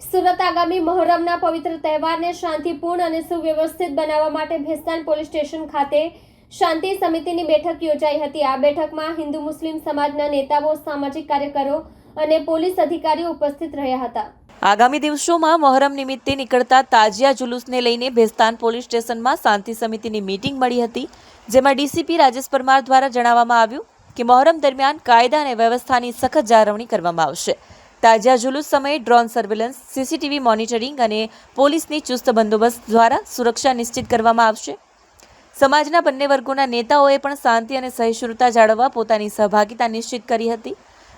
સુરત આગામી મહોરમના પવિત્ર તહેવારને શાંતિપૂર્ણ અને સુવ્યવસ્થિત બનાવવા માટે ભેસ્તાન પોલીસ સ્ટેશન ખાતે શાંતિ સમિતિની બેઠક યોજાઈ હતી. આ બેઠકમાં હિન્દુ મુસ્લિમ સમાજના નેતાઓ, સામાજિક કાર્યકરો અને પોલીસ અધિકારીઓ ઉપસ્થિત રહ્યા હતા. આગામી દિવસોમાં મહોરમ નિમિત્તે નીકળતા તાજિયા જુલુસને લઈને ભેસ્તાન પોલીસ સ્ટેશનમાં શાંતિ સમિતિની મીટિંગ મળી હતી, જેમાં ડીસીપી રાજેશ પરમાર દ્વારા જણાવવામાં આવ્યું કે મહોરમ દરમિયાન કાયદા અને વ્યવસ્થાની સખત જાળવણી કરવામાં આવશે. તાજિયા જુલુસ સમયે ડ્રોન સર્વેલન્સ, સીસીટીવી મોનિટરિંગ અને પોલીસની ચુસ્ત બંદોબસ્ત દ્વારા સુરક્ષા નિશ્ચિત કરવામાં આવશે. સમાજના બંને વર્ગોના નેતાઓએ પણ શાંતિ અને સહિષ્ણુતા જાળવવા પોતાની સહભાગિતા નિશ્ચિત કરી હતી.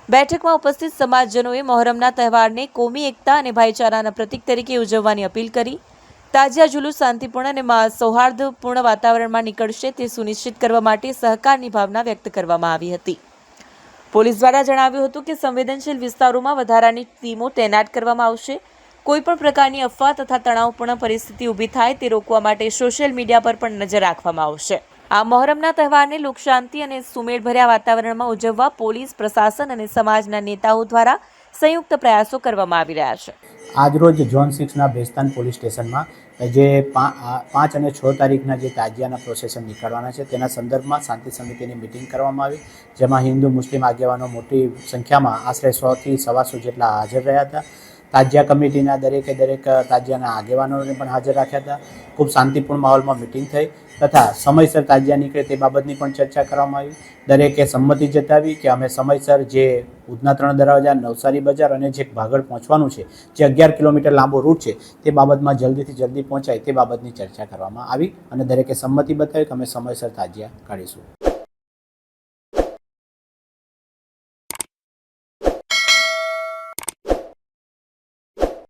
બેઠકમાં ઉપસ્થિત સમાજજનોએ મહોરમના તહેવારને કોમી એકતા અને ભાઈચારાના પ્રતીક તરીકે ઉજવવાની અપીલ કરી. તાજા જુલુસ શાંતિપૂર્ણ અને સૌહાર્દપૂર્ણ વાતાવરણમાં નીકળશે તે સુનિશ્ચિત કરવા માટે સહકારની ભાવના વ્યક્ત કરવામાં આવી હતી. પોલીસ દ્વારા જણાવ્યું હતું કે સંવેદનશીલ વિસ્તારોમાં વધારાની ટીમો તૈનાત કરવામાં આવશે. કોઈપણ પ્રકારની અફવા તથા તણાવપૂર્ણ પરિસ્થિતિ ઊભી થાય તે રોકવા માટે સોશિયલ મીડિયા પર પણ નજર રાખવામાં આવશે. આ મહોરમના તહેવારને લોકશાંતિ અને સુમેળભર્યા વાતાવરણમાં ઉજવવા પોલીસ, પ્રશાસન અને સમાજના નેતાઓ દ્વારા સંયુક્ત પ્રયાસો કરવામાં આવી રહ્યા છે. આજરોજ ઝોન સિક્સના ભેસ્તાન પોલીસ સ્ટેશનમાં જે પાંચ અને છ તારીખના જે તાજિયાના પ્રોસેસન નીકળવાના છે, તેના સંદર્ભમાં શાંતિ સમિતિની મિટિંગ કરવામાં આવી, જેમાં હિન્દુ, મુસ્લિમ આગેવાનો મોટી સંખ્યામાં આશરે સોથી સવાસો જેટલા હાજર રહ્યા હતા. તાજિયા કમિટીના દરેકે દરેક તાજિયાના આગેવાનોને પણ હાજર રાખ્યા હતા. ખૂબ શાંતિપૂર્ણ માહોલમાં મિટિંગ થઈ તથા સમયસર તાજિયા નીકળે તે બાબતની પણ ચર્ચા કરવામાં આવી. દરેકે સંમતિ જતાવી કે અમે સમયસર જે ઉધના ત્રણ દરવાજા, નવસારી બજાર અને જે ભાગળ પહોંચવાનું છે, જે અગિયાર કિલોમીટર લાંબો રૂટ છે, તે બાબતમાં જલ્દીથી જલ્દી પહોંચાય તે બાબતની ચર્ચા કરવામાં આવી અને દરેકે સંમતિ બતાવી કે અમે સમયસર તાજિયા કાઢીશું.